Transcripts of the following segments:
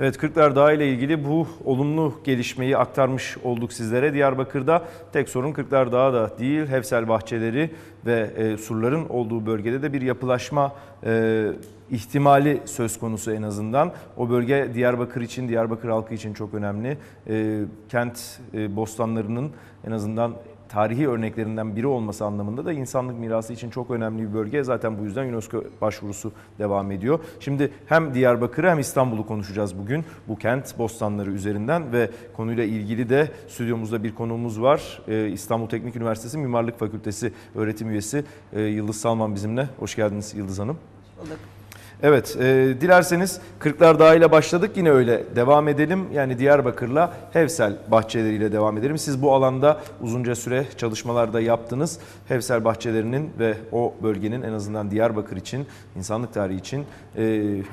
Evet Kırklar Dağı ile ilgili bu olumlu gelişmeyi aktarmış olduk sizlere. Diyarbakır'da tek sorun Kırklar Dağı da değil, Hefsel bahçeleri ve e, surların olduğu bölgede de bir yapılaşma e, ihtimali söz konusu en azından. O bölge Diyarbakır için, Diyarbakır halkı için çok önemli. E, kent e, bostanlarının en azından tarihi örneklerinden biri olması anlamında da insanlık mirası için çok önemli bir bölge. Zaten bu yüzden UNESCO başvurusu devam ediyor. Şimdi hem Diyarbakır'ı hem İstanbul'u konuşacağız bugün bu kent bostanları üzerinden ve konuyla ilgili de stüdyomuzda bir konuğumuz var. Ee, İstanbul Teknik Üniversitesi Mimarlık Fakültesi öğretim üyesi e, Yıldız Salman bizimle. Hoş geldiniz Yıldız Hanım. Bulduk. Evet, e, dilerseniz Kırklar Dağı ile başladık yine öyle devam edelim. Yani Diyarbakır'la Hevsel bahçeleriyle devam edelim. Siz bu alanda uzunca süre çalışmalarda yaptınız. Hevsel bahçelerinin ve o bölgenin en azından Diyarbakır için, insanlık tarihi için e,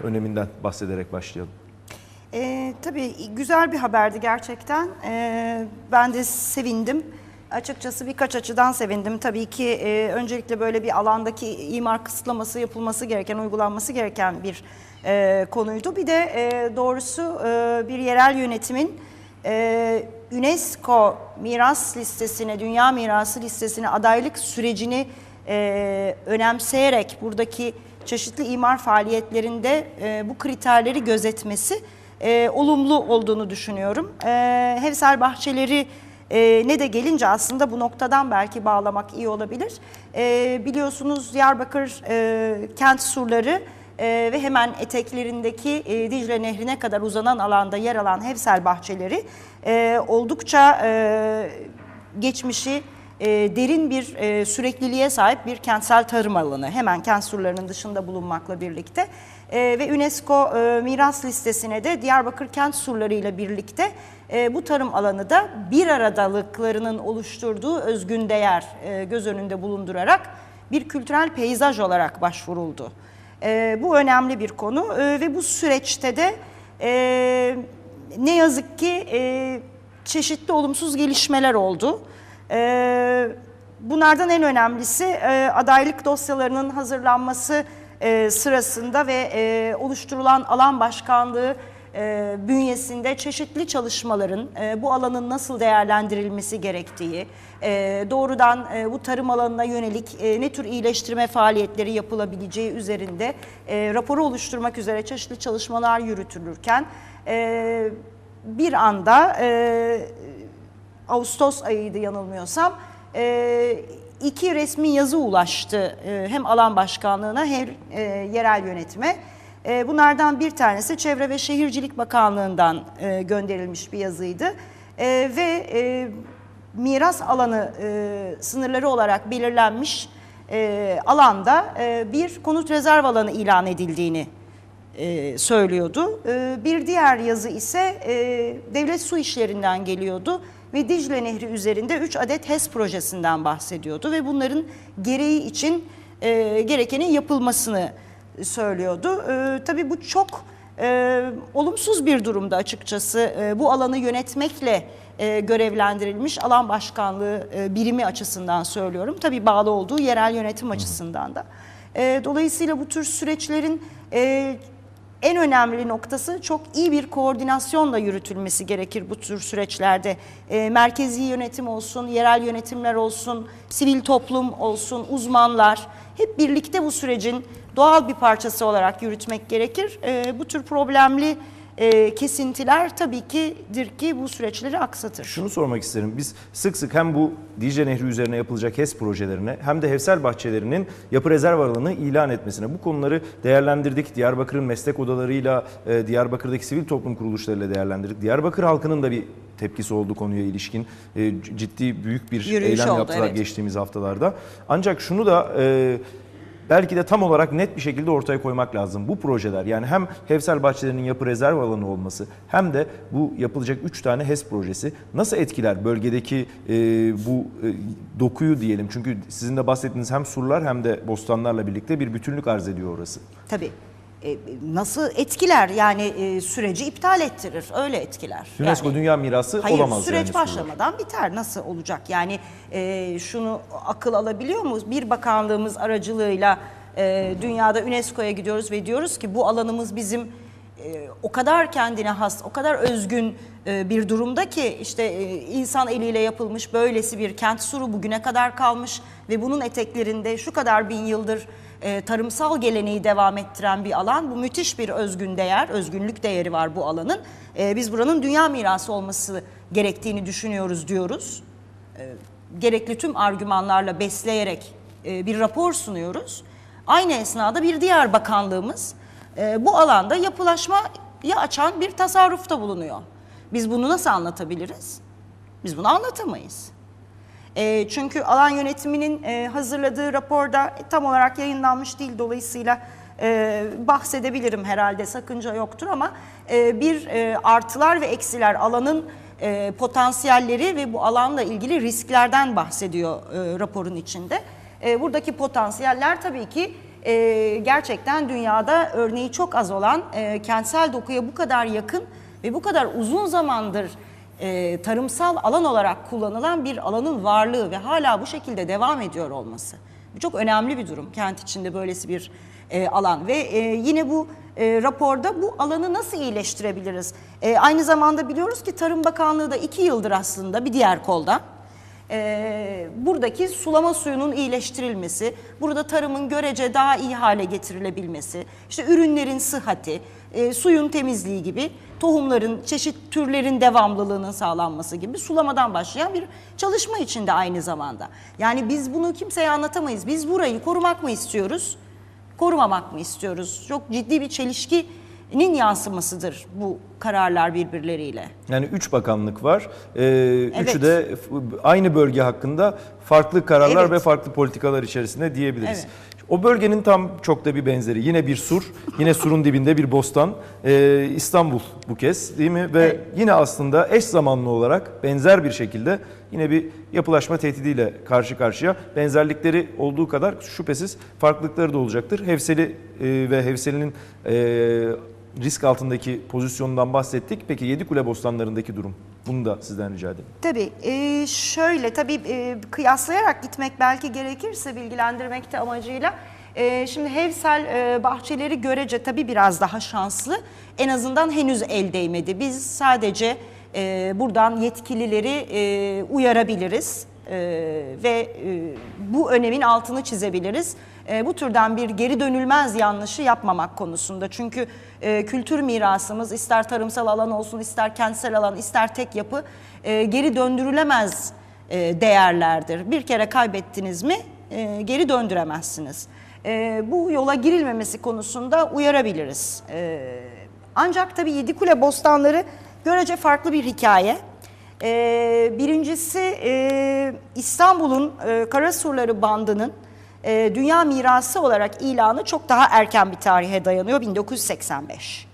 öneminden bahsederek başlayalım. Ee, tabii güzel bir haberdi gerçekten. Ee, ben de sevindim. Açıkçası birkaç açıdan sevindim. Tabii ki e, öncelikle böyle bir alandaki imar kısıtlaması yapılması gereken, uygulanması gereken bir e, konuydu. Bir de e, doğrusu e, bir yerel yönetimin e, UNESCO miras listesine, dünya mirası listesine adaylık sürecini e, önemseyerek buradaki çeşitli imar faaliyetlerinde e, bu kriterleri gözetmesi e, olumlu olduğunu düşünüyorum. E, Hevsel bahçeleri e, ne de gelince aslında bu noktadan belki bağlamak iyi olabilir. E, biliyorsunuz Diyarbakır e, kent surları e, ve hemen eteklerindeki e, Dicle Nehri'ne kadar uzanan alanda yer alan Hevsel bahçeleri e, oldukça e, geçmişi e, derin bir e, sürekliliğe sahip bir kentsel tarım alanı. Hemen kent surlarının dışında bulunmakla birlikte. E, ve UNESCO e, miras listesine de Diyarbakır kent surları ile birlikte e, bu tarım alanı da bir aradalıklarının oluşturduğu özgün değer e, göz önünde bulundurarak bir kültürel peyzaj olarak başvuruldu. E, bu önemli bir konu e, ve bu süreçte de e, ne yazık ki e, çeşitli olumsuz gelişmeler oldu. E, bunlardan en önemlisi e, adaylık dosyalarının hazırlanması e, sırasında ve e, oluşturulan alan başkanlığı e, bünyesinde çeşitli çalışmaların e, bu alanın nasıl değerlendirilmesi gerektiği, doğrudan bu tarım alanına yönelik ne tür iyileştirme faaliyetleri yapılabileceği üzerinde raporu oluşturmak üzere çeşitli çalışmalar yürütülürken bir anda Ağustos ayıydı yanılmıyorsam iki resmi yazı ulaştı e, hem alan başkanlığına hem e, yerel yönetime. E, bunlardan bir tanesi Çevre ve Şehircilik Bakanlığı'ndan gönderilmiş bir yazıydı ve miras alanı sınırları olarak belirlenmiş alanda bir konut rezerv alanı ilan edildiğini söylüyordu. Bir diğer yazı ise devlet su işlerinden geliyordu ve Dicle Nehri üzerinde 3 adet HES projesinden bahsediyordu ve bunların gereği için e, gerekenin yapılmasını söylüyordu. E, tabii bu çok e, olumsuz bir durumda açıkçası e, bu alanı yönetmekle e, görevlendirilmiş alan başkanlığı e, birimi açısından söylüyorum. Tabii bağlı olduğu yerel yönetim açısından da. E, dolayısıyla bu tür süreçlerin e, en önemli noktası çok iyi bir koordinasyonla yürütülmesi gerekir bu tür süreçlerde. E, merkezi yönetim olsun, yerel yönetimler olsun, sivil toplum olsun, uzmanlar hep birlikte bu sürecin doğal bir parçası olarak yürütmek gerekir. E, bu tür problemli e, kesintiler tabii kidir ki bu süreçleri aksatır. Şunu sormak isterim. Biz sık sık hem bu Dicle Nehri üzerine yapılacak HES projelerine hem de Hefsel bahçelerinin yapı rezerv alanı ilan etmesine bu konuları değerlendirdik. Diyarbakır'ın meslek odalarıyla, e, Diyarbakır'daki sivil toplum kuruluşlarıyla değerlendirdik. Diyarbakır halkının da bir tepkisi oldu konuya ilişkin. E, ciddi büyük bir Yürüyüş eylem oldu, yaptılar evet. geçtiğimiz haftalarda. Ancak şunu da e, belki de tam olarak net bir şekilde ortaya koymak lazım. Bu projeler yani hem Hevsel Bahçelerinin yapı rezerv alanı olması hem de bu yapılacak 3 tane HES projesi nasıl etkiler bölgedeki e, bu e, dokuyu diyelim. Çünkü sizin de bahsettiğiniz hem surlar hem de bostanlarla birlikte bir bütünlük arz ediyor orası. Tabii. E, nasıl etkiler yani e, süreci iptal ettirir öyle etkiler. UNESCO Yani- Dünya Mirası Hayır olamaz süreç yani başlamadan biter. Nasıl olacak? Yani e, şunu akıl alabiliyor muyuz? Bir bakanlığımız aracılığıyla e, dünyada UNESCO'ya gidiyoruz ve diyoruz ki bu alanımız bizim e, o kadar kendine has, o kadar özgün e, bir durumda ki işte insan eliyle yapılmış böylesi bir kent suru bugüne kadar kalmış ve bunun eteklerinde şu kadar bin yıldır e, tarımsal geleneği devam ettiren bir alan. Bu müthiş bir özgün değer, özgünlük değeri var bu alanın. E, biz buranın dünya mirası olması gerektiğini düşünüyoruz diyoruz. E, gerekli tüm argümanlarla besleyerek bir rapor sunuyoruz. Aynı esnada bir diğer bakanlığımız bu alanda yapılaşmayı açan bir tasarrufta bulunuyor. Biz bunu nasıl anlatabiliriz? Biz bunu anlatamayız. E, çünkü alan yönetiminin e, hazırladığı raporda e, tam olarak yayınlanmış değil dolayısıyla e, bahsedebilirim herhalde sakınca yoktur ama e, bir e, artılar ve eksiler alanın e, potansiyelleri ve bu alanla ilgili risklerden bahsediyor e, raporun içinde. E, buradaki potansiyeller tabii ki e, gerçekten dünyada örneği çok az olan e, kentsel dokuya bu kadar yakın ve bu kadar uzun zamandır e, tarımsal alan olarak kullanılan bir alanın varlığı ve hala bu şekilde devam ediyor olması. Bu çok önemli bir durum kent içinde böylesi bir e, alan ve e, yine bu e, raporda bu alanı nasıl iyileştirebiliriz? E, aynı zamanda biliyoruz ki Tarım Bakanlığı da iki yıldır aslında bir diğer kolda e, buradaki sulama suyunun iyileştirilmesi, burada tarımın görece daha iyi hale getirilebilmesi, işte ürünlerin sıhhati, e, suyun temizliği gibi tohumların, çeşit türlerin devamlılığının sağlanması gibi sulamadan başlayan bir çalışma içinde aynı zamanda. Yani biz bunu kimseye anlatamayız. Biz burayı korumak mı istiyoruz, korumamak mı istiyoruz? Çok ciddi bir çelişkinin yansımasıdır bu kararlar birbirleriyle. Yani üç bakanlık var. Ee, Evet. Üçü de aynı bölge hakkında farklı kararlar Evet. ve farklı politikalar içerisinde diyebiliriz. Evet. O bölgenin tam çok da bir benzeri. Yine bir sur, yine surun dibinde bir bostan. Ee, İstanbul bu kez değil mi? Ve Evet. yine aslında eş zamanlı olarak benzer bir şekilde yine bir yapılaşma tehdidiyle karşı karşıya. Benzerlikleri olduğu kadar şüphesiz farklılıkları da olacaktır. Hevseli e, ve Hevseli'nin e, risk altındaki pozisyonundan bahsettik. Peki Yedikule bostanlarındaki durum? Bunu da sizden rica edeyim. Tabii e, şöyle tabii e, kıyaslayarak gitmek belki gerekirse bilgilendirmekte amacıyla. E, şimdi Hevsel e, bahçeleri görece tabii biraz daha şanslı. En azından henüz el değmedi. Biz sadece e, buradan yetkilileri e, uyarabiliriz e, ve e, bu önemin altını çizebiliriz. E, bu türden bir geri dönülmez yanlışı yapmamak konusunda. Çünkü e, kültür mirasımız ister tarımsal alan olsun, ister kentsel alan, ister tek yapı e, geri döndürülemez e, değerlerdir. Bir kere kaybettiniz mi e, geri döndüremezsiniz. E, bu yola girilmemesi konusunda uyarabiliriz. E, ancak tabii Yedikule bostanları görece farklı bir hikaye. E, birincisi e, İstanbul'un e, Karasurları bandının e, dünya mirası olarak ilanı çok daha erken bir tarihe dayanıyor 1985.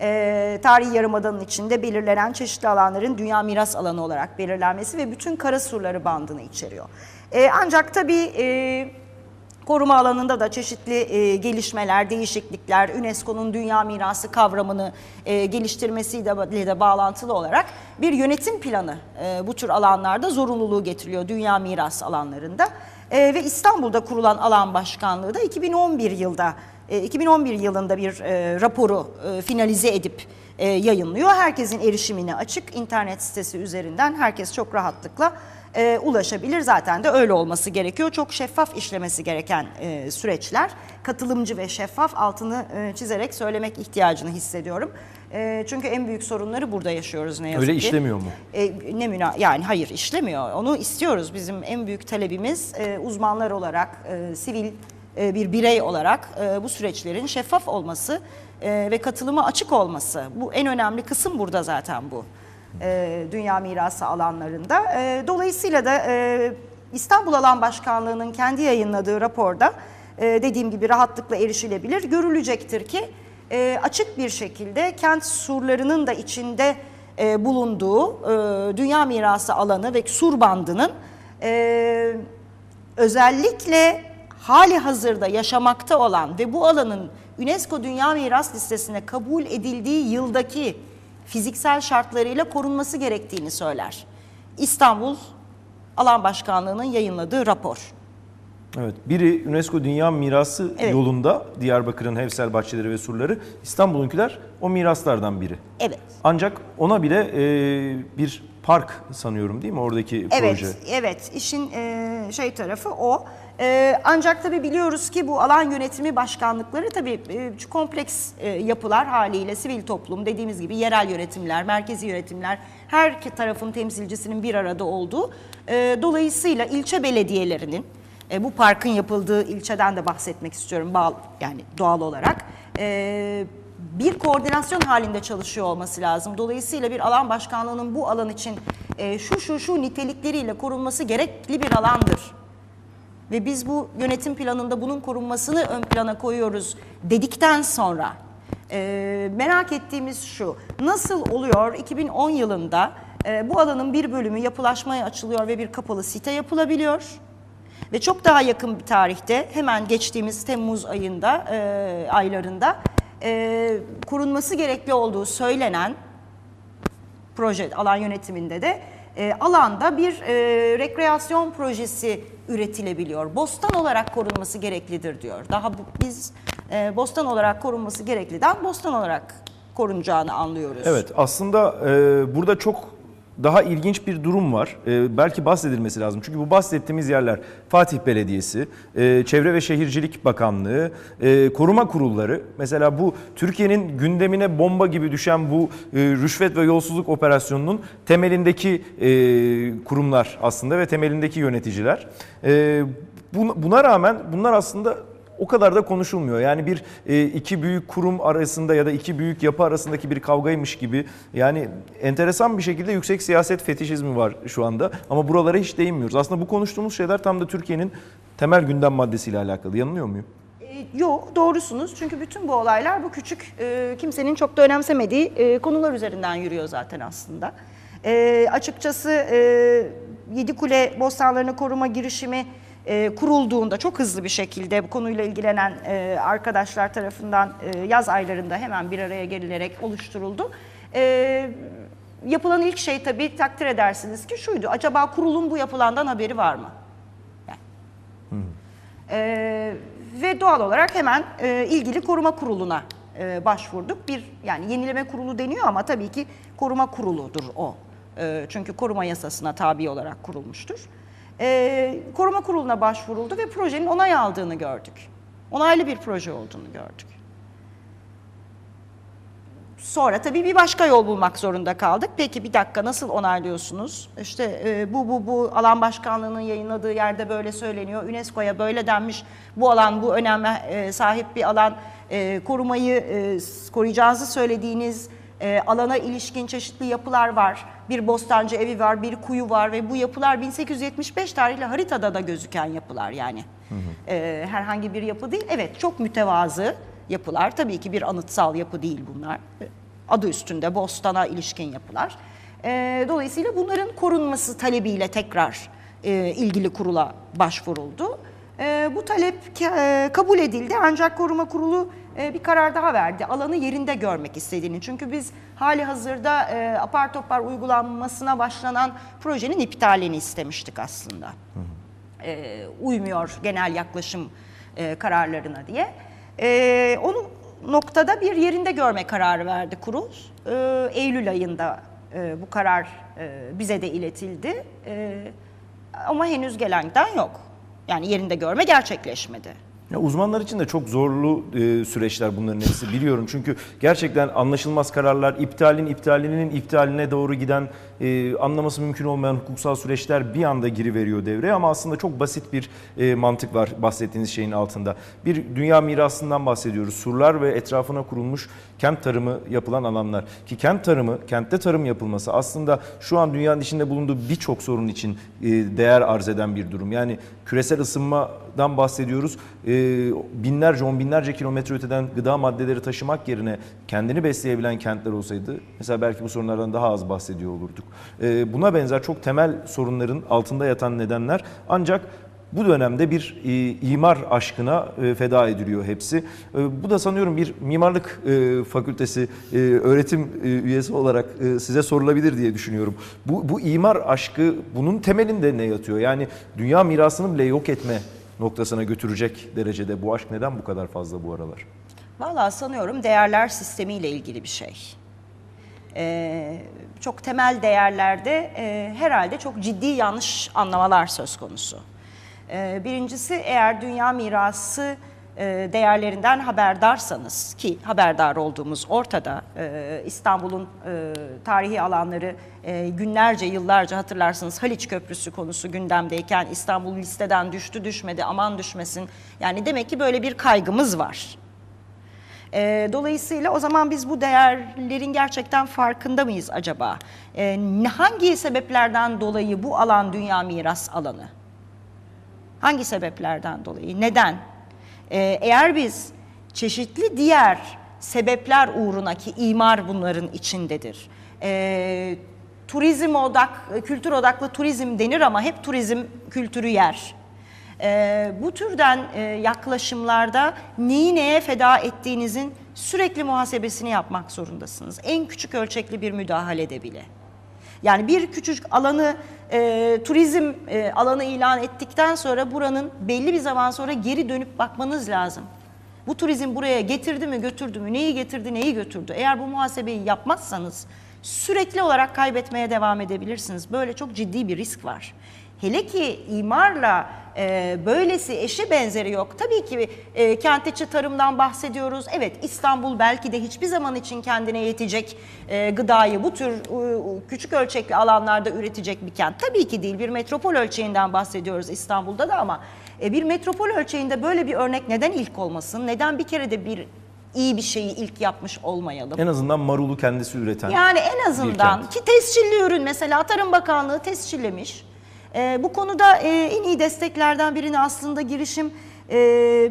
E, tarihi yarımadanın içinde belirlenen çeşitli alanların dünya miras alanı olarak belirlenmesi ve bütün Karasurları bandını içeriyor. E, ancak tabii e, koruma alanında da çeşitli e, gelişmeler, değişiklikler, UNESCO'nun dünya mirası kavramını e, geliştirmesiyle de bağlantılı olarak bir yönetim planı e, bu tür alanlarda zorunluluğu getiriliyor dünya miras alanlarında. E, ve İstanbul'da kurulan alan başkanlığı da 2011 yılda e, 2011 yılında bir e, raporu e, finalize edip e, yayınlıyor. Herkesin erişimine açık internet sitesi üzerinden herkes çok rahatlıkla e, ulaşabilir. Zaten de öyle olması gerekiyor. Çok şeffaf işlemesi gereken e, süreçler. Katılımcı ve şeffaf altını e, çizerek söylemek ihtiyacını hissediyorum. E, çünkü en büyük sorunları burada yaşıyoruz ne yazık Öyle ki. işlemiyor mu? E, ne müna yani hayır işlemiyor. Onu istiyoruz. Bizim en büyük talebimiz e, uzmanlar olarak, e, sivil bir birey olarak e, bu süreçlerin şeffaf olması e, ve katılıma açık olması. Bu en önemli kısım burada zaten bu. E, dünya mirası alanlarında. E, dolayısıyla da e, İstanbul Alan Başkanlığı'nın kendi yayınladığı raporda e, dediğim gibi rahatlıkla erişilebilir. Görülecektir ki e, açık bir şekilde kent surlarının da içinde e, bulunduğu e, dünya mirası alanı ve sur bandının e, özellikle hali hazırda yaşamakta olan ve bu alanın UNESCO Dünya Miras Listesi'ne kabul edildiği yıldaki fiziksel şartlarıyla korunması gerektiğini söyler. İstanbul Alan Başkanlığı'nın yayınladığı rapor. Evet, biri UNESCO Dünya Mirası Evet. yolunda Diyarbakır'ın Hevsel bahçeleri ve surları, İstanbul'unkiler o miraslardan biri. Evet. Ancak ona bile e, bir park sanıyorum değil mi oradaki Evet, proje? evet. İşin e, şey tarafı o. E, ancak tabii biliyoruz ki bu alan yönetimi başkanlıkları tabii e, kompleks e, yapılar haliyle sivil toplum dediğimiz gibi yerel yönetimler, merkezi yönetimler her iki tarafın temsilcisinin bir arada olduğu. E, dolayısıyla ilçe belediyelerinin e, bu parkın yapıldığı ilçeden de bahsetmek istiyorum yani doğal olarak. E, bir koordinasyon halinde çalışıyor olması lazım. Dolayısıyla bir alan başkanlığının bu alan için e, şu şu şu nitelikleriyle korunması gerekli bir alandır. Ve biz bu yönetim planında bunun korunmasını ön plana koyuyoruz dedikten sonra e, merak ettiğimiz şu. Nasıl oluyor 2010 yılında e, bu alanın bir bölümü yapılaşmaya açılıyor ve bir kapalı site yapılabiliyor? Ve çok daha yakın bir tarihte hemen geçtiğimiz Temmuz ayında e, aylarında e, korunması gerekli olduğu söylenen proje alan yönetiminde de e, alanda bir e, rekreasyon projesi üretilebiliyor. Bostan olarak korunması gereklidir diyor. Daha bu, biz e, bostan olarak korunması gerekliden bostan olarak korunacağını anlıyoruz. Evet aslında e, burada çok daha ilginç bir durum var. E, belki bahsedilmesi lazım. Çünkü bu bahsettiğimiz yerler Fatih Belediyesi, e, Çevre ve Şehircilik Bakanlığı, e, koruma kurulları. Mesela bu Türkiye'nin gündemine bomba gibi düşen bu e, rüşvet ve yolsuzluk operasyonunun temelindeki e, kurumlar aslında ve temelindeki yöneticiler. E, buna, rağmen bunlar aslında o kadar da konuşulmuyor. Yani bir e, iki büyük kurum arasında ya da iki büyük yapı arasındaki bir kavgaymış gibi. Yani enteresan bir şekilde yüksek siyaset fetişizmi var şu anda. Ama buralara hiç değinmiyoruz. Aslında bu konuştuğumuz şeyler tam da Türkiye'nin temel gündem maddesiyle alakalı. Yanılıyor muyum? E, Yok doğrusunuz çünkü bütün bu olaylar bu küçük e, kimsenin çok da önemsemediği e, konular üzerinden yürüyor zaten aslında. E, açıkçası e, Yedikule Bostanlarını Koruma girişimi e, kurulduğunda çok hızlı bir şekilde bu konuyla ilgilenen e, arkadaşlar tarafından e, yaz aylarında hemen bir araya gelinerek oluşturuldu. E, yapılan ilk şey tabii takdir edersiniz ki şuydu acaba kurulun bu yapılandan haberi var mı? Ee, ve doğal olarak hemen e, ilgili koruma kuruluna e, başvurduk. Bir yani yenileme kurulu deniyor ama tabii ki koruma kuruludur o. E, çünkü koruma yasasına tabi olarak kurulmuştur. E, koruma kuruluna başvuruldu ve projenin onay aldığını gördük. Onaylı bir proje olduğunu gördük. Sonra tabii bir başka yol bulmak zorunda kaldık. Peki bir dakika nasıl onaylıyorsunuz? İşte e, bu bu bu alan başkanlığının yayınladığı yerde böyle söyleniyor. UNESCO'ya böyle denmiş. Bu alan bu öneme e, sahip bir alan. E, korumayı e, koruyacağınızı söylediğiniz e, alana ilişkin çeşitli yapılar var. Bir bostancı evi var, bir kuyu var ve bu yapılar 1875 tarihli haritada da gözüken yapılar yani. E, herhangi bir yapı değil. Evet çok mütevazı yapılar. Tabii ki bir anıtsal yapı değil bunlar. Adı üstünde bostana ilişkin yapılar. E, dolayısıyla bunların korunması talebiyle tekrar e, ilgili kurula başvuruldu. E, bu talep e, kabul edildi ancak koruma kurulu e, bir karar daha verdi. Alanı yerinde görmek istediğini. Çünkü biz hali hazırda e, apar topar uygulanmasına başlanan projenin iptalini istemiştik aslında. E, uymuyor genel yaklaşım e, kararlarına diye. E, onu noktada bir yerinde görme kararı verdi kurul. E, Eylül ayında e, bu karar e, bize de iletildi. E, ama henüz gelen giden yok. Yani yerinde görme gerçekleşmedi. Ya uzmanlar için de çok zorlu e, süreçler bunların hepsi biliyorum. Çünkü gerçekten anlaşılmaz kararlar, iptalin iptalinin iptaline doğru giden e, anlaması mümkün olmayan hukuksal süreçler bir anda giriveriyor devreye. Ama aslında çok basit bir e, mantık var bahsettiğiniz şeyin altında. Bir dünya mirasından bahsediyoruz. Surlar ve etrafına kurulmuş kent tarımı yapılan alanlar. Ki kent tarımı, kentte tarım yapılması aslında şu an dünyanın içinde bulunduğu birçok sorun için e, değer arz eden bir durum. Yani küresel ısınmadan bahsediyoruz. E, binlerce, on binlerce kilometre öteden gıda maddeleri taşımak yerine kendini besleyebilen kentler olsaydı mesela belki bu sorunlardan daha az bahsediyor olurduk. E, buna benzer çok temel sorunların altında yatan nedenler ancak bu dönemde bir e, imar aşkına e, feda ediliyor hepsi. E, bu da sanıyorum bir mimarlık e, fakültesi öğretim üyesi olarak size sorulabilir diye düşünüyorum. Bu, bu imar aşkı bunun temelinde ne yatıyor? Yani dünya mirasını bile yok etme noktasına götürecek derecede bu aşk neden bu kadar fazla bu aralar? Vallahi sanıyorum değerler sistemiyle ilgili bir şey. Ee, çok temel değerlerde e, herhalde çok ciddi yanlış anlamalar söz konusu. Ee, birincisi eğer dünya mirası e, değerlerinden haberdarsanız ki haberdar olduğumuz ortada e, İstanbul'un e, tarihi alanları e, günlerce yıllarca hatırlarsınız Haliç Köprüsü konusu gündemdeyken İstanbul listeden düştü düşmedi aman düşmesin yani demek ki böyle bir kaygımız var. E, dolayısıyla o zaman biz bu değerlerin gerçekten farkında mıyız acaba? E, hangi sebeplerden dolayı bu alan dünya miras alanı? Hangi sebeplerden dolayı? Neden? E, eğer biz çeşitli diğer sebepler uğruna ki imar bunların içindedir. E, turizm odak, kültür odaklı turizm denir ama hep turizm kültürü yer. Ee, bu türden e, yaklaşımlarda neyi neye feda ettiğinizin sürekli muhasebesini yapmak zorundasınız. En küçük ölçekli bir müdahalede bile. Yani bir küçük alanı e, turizm e, alanı ilan ettikten sonra buranın belli bir zaman sonra geri dönüp bakmanız lazım. Bu turizm buraya getirdi mi götürdü mü neyi getirdi neyi götürdü. Eğer bu muhasebeyi yapmazsanız sürekli olarak kaybetmeye devam edebilirsiniz. Böyle çok ciddi bir risk var. Hele ki imarla e, böylesi eşi benzeri yok. Tabii ki e, kent içi tarımdan bahsediyoruz. Evet İstanbul belki de hiçbir zaman için kendine yetecek e, gıdayı bu tür e, küçük ölçekli alanlarda üretecek bir kent. Tabii ki değil bir metropol ölçeğinden bahsediyoruz İstanbul'da da ama e, bir metropol ölçeğinde böyle bir örnek neden ilk olmasın? Neden bir kere de bir iyi bir şeyi ilk yapmış olmayalım? En azından marulu kendisi üreten. Yani en azından ki tescilli ürün mesela Tarım Bakanlığı tescillemiş. Ee, bu konuda e, en iyi desteklerden birini aslında girişim e,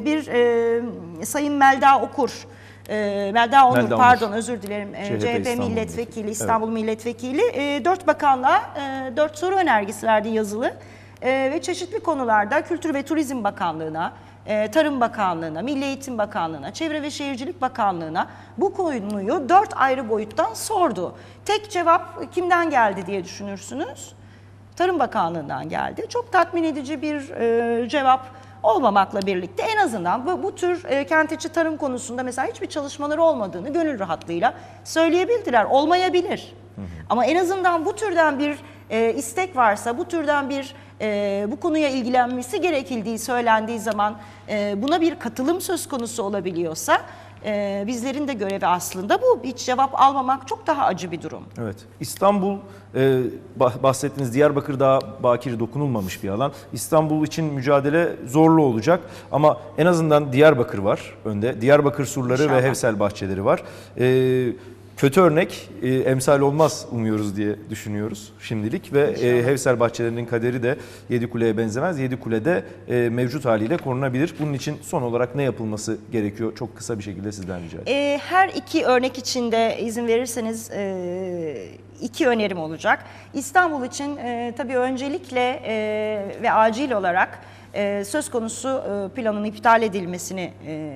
bir e, Sayın Melda Okur, e, Melda Onur Melda Onur. pardon özür dilerim e, CHP CHP İstanbul milletvekili. İstanbul milletvekili e, dört bakanlığa e, dört soru önergesi verdi yazılı E, ve çeşitli konularda Kültür ve Turizm Bakanlığı'na, e, Tarım Bakanlığı'na, Milli Eğitim Bakanlığı'na, Çevre ve Şehircilik Bakanlığı'na bu konuyu dört ayrı boyuttan sordu. Tek cevap kimden geldi diye düşünürsünüz? Tarım Bakanlığı'ndan geldi. Çok tatmin edici bir e, cevap olmamakla birlikte en azından bu, bu tür e, kent içi tarım konusunda mesela hiçbir çalışmaları olmadığını gönül rahatlığıyla söyleyebildiler. Olmayabilir. Ama en azından bu türden bir e, istek varsa, bu türden bir e, bu konuya ilgilenmesi gerekildiği söylendiği zaman e, buna bir katılım söz konusu olabiliyorsa e, bizlerin de görevi aslında bu. Hiç cevap almamak çok daha acı bir durum. Evet. İstanbul e, bah- bahsettiğiniz Diyarbakır daha bakir dokunulmamış bir alan. İstanbul için mücadele zorlu olacak ama en azından Diyarbakır var önde. Diyarbakır surları İnşallah. ve Hevsel bahçeleri var. E, kötü örnek e, emsal olmaz umuyoruz diye düşünüyoruz şimdilik ve e, Hevsel bahçelerinin kaderi de Yedikule'ye benzemez. Yedikule de e, mevcut haliyle korunabilir. Bunun için son olarak ne yapılması gerekiyor? Çok kısa bir şekilde sizden rica edeyim. Ee, her iki örnek için de izin verirseniz e, iki önerim olacak. İstanbul için e, tabii öncelikle e, ve acil olarak e, söz konusu e, planın iptal edilmesini e,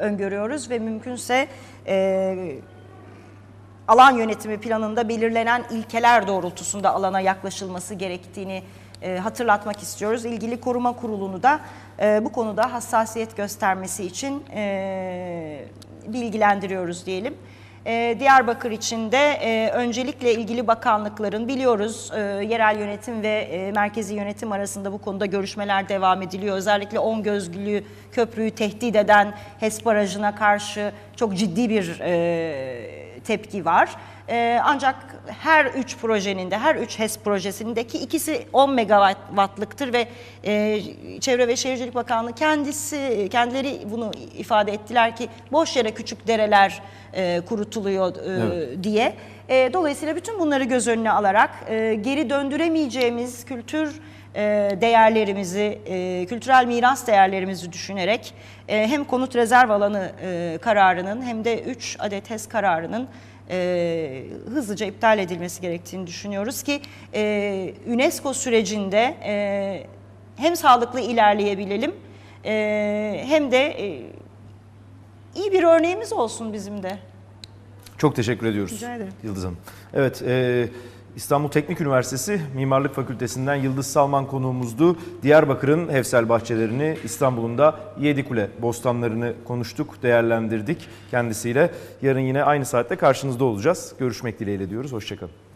öngörüyoruz ve mümkünse e, alan yönetimi planında belirlenen ilkeler doğrultusunda alana yaklaşılması gerektiğini e, hatırlatmak istiyoruz. İlgili koruma kurulunu da e, bu konuda hassasiyet göstermesi için e, bilgilendiriyoruz diyelim. E, Diyarbakır için de e, öncelikle ilgili bakanlıkların biliyoruz e, yerel yönetim ve e, merkezi yönetim arasında bu konuda görüşmeler devam ediliyor. Özellikle on gözlülüğü köprüyü tehdit eden HES barajına karşı çok ciddi bir tepki var. Ee, ancak her üç projenin de, her üç HES projesindeki ikisi 10 megawattlıktır ve e, Çevre ve Şehircilik Bakanlığı kendisi, kendileri bunu ifade ettiler ki boş yere küçük dereler e, kurutuluyor e, Evet. diye. E, dolayısıyla bütün bunları göz önüne alarak e, geri döndüremeyeceğimiz kültür e, değerlerimizi, e, kültürel miras değerlerimizi düşünerek e, hem konut rezerv alanı e, kararının hem de 3 adet HES kararının e, hızlıca iptal edilmesi gerektiğini düşünüyoruz ki e, UNESCO sürecinde e, hem sağlıklı ilerleyebilelim e, hem de e, iyi bir örneğimiz olsun bizim de. Çok teşekkür ediyoruz. Rica ederim. Yıldız Hanım. Evet, e, İstanbul Teknik Üniversitesi Mimarlık Fakültesinden Yıldız Salman konuğumuzdu. Diyarbakır'ın Hefsel bahçelerini, İstanbul'un da Yedikule bostanlarını konuştuk, değerlendirdik kendisiyle. Yarın yine aynı saatte karşınızda olacağız. Görüşmek dileğiyle diyoruz. Hoşçakalın.